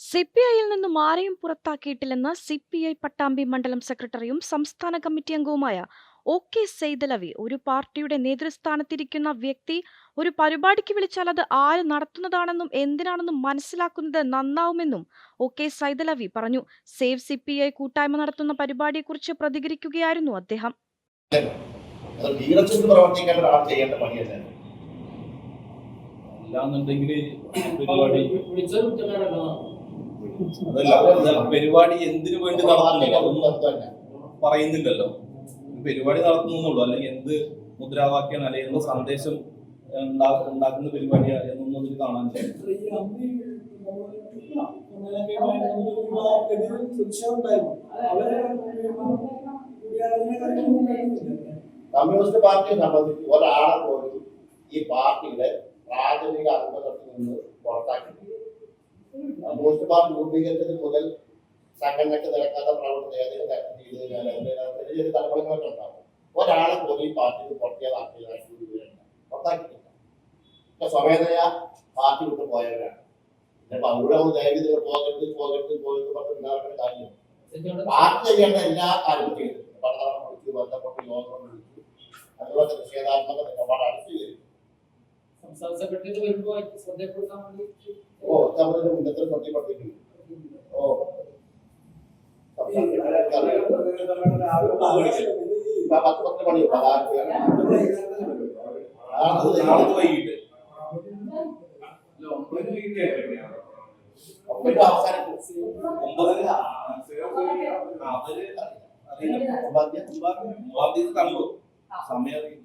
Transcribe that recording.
C P ഐയിൽ നിന്നും ആരെയും പുറത്താക്കിയിട്ടില്ലെന്ന് സി പി ഐ പട്ടാമ്പി മണ്ഡലം സെക്രട്ടറിയും സംസ്ഥാന കമ്മിറ്റി അംഗവുമായ ഒ കെ സെയ്തലവി ഒരു പാർട്ടിയുടെ നേതൃസ്ഥാനത്തിരിക്കുന്ന വ്യക്തി ഒരു പരിപാടിക്ക് വിളിച്ചാൽ അത് ആര് നടത്തുന്നതാണെന്നും എന്തിനാണെന്നും മനസ്സിലാക്കുന്നത് നന്നാവുമെന്നും ഒ കെ സൈതലവി പറഞ്ഞു. സേവ് സി പി ഐ കൂട്ടായ്മ നടത്തുന്ന പരിപാടിയെക്കുറിച്ച് പ്രതികരിക്കുകയായിരുന്നു അദ്ദേഹം. അല്ലാന്നുണ്ടെങ്കിൽ പരിപാടി അതല്ല പരിപാടി എന്തിനു വേണ്ടി നടത്തുന്നില്ല? അതൊന്നും പറയുന്നില്ലല്ലോ. പരിപാടി നടത്തുന്നുള്ളൂ. അല്ലെങ്കിൽ എന്ത് മുദ്രാവാക്യാണ് അല്ലെങ്കിൽ എന്ത് സന്ദേശം ഉണ്ടാ- ഉണ്ടാക്കുന്ന പരിപാടി എന്നൊന്നും അതിൽ കാണാനില്ല കമ്മ്യൂണിസ്റ്റ് പാർട്ടിയെ സംബന്ധിച്ച് ഒരാളെ പോലും ഈ പാർട്ടിയുടെ പ്രാഥമിക അംഗത്വത്തിൽ നിന്ന് പുറത്താക്കി പാർട്ടി രൂപീകരിച്ചത് മുതൽ സംഘടനയ്ക്ക് നിരക്കാത്ത പ്രവർത്തനം ഏതെങ്കിലും തരത്തിൽ ചെയ്ത് കഴിഞ്ഞാൽ അതിന്റെ ചെറിയ ചെറിയ തലമുറകളൊക്കെ ഉണ്ടാവും ഒരാളെ പോലും ഈ പാർട്ടിയിൽ പുറത്താക്കിയിട്ടില്ല. ഇപ്പൊ സ്വമേധയാ പാർട്ടി വിട്ട് പോയവരാണ്. പിന്നെ അവിടെ ദയവ് ഇതിൽ പോകരുത് പോകരുത് പോകരുത് പറഞ്ഞിട്ടുണ്ടാകുന്ന കാര്യം പാർട്ടി ചെയ്യേണ്ട എല്ലാ കാര്യവും ചെയ്തു. പഠനം വിളിച്ചു ബന്ധപ്പെട്ട് യോഗം വിളിച്ചു. അതുപോലെ നിഷേധാത്മക നിലപാടാണ് സ്വീകരിക്കുന്നത് സംസ്ഥാന സെക്രട്ടറി വരുമ്പോ ശ്രദ്ധപ്പെടുത്താൻ വേണ്ടി ഓ തമിഴ് മുന്നത്തെ ശ്രദ്ധപ്പെടുത്തിയിട്ടുണ്ട് ഓ. പത്ത് പത്ത് മണി നാളെ നാളെ വൈകിട്ട് അവസാനിക്കും ഒമ്പതിന് അവർ സമയം അറിയില്ല.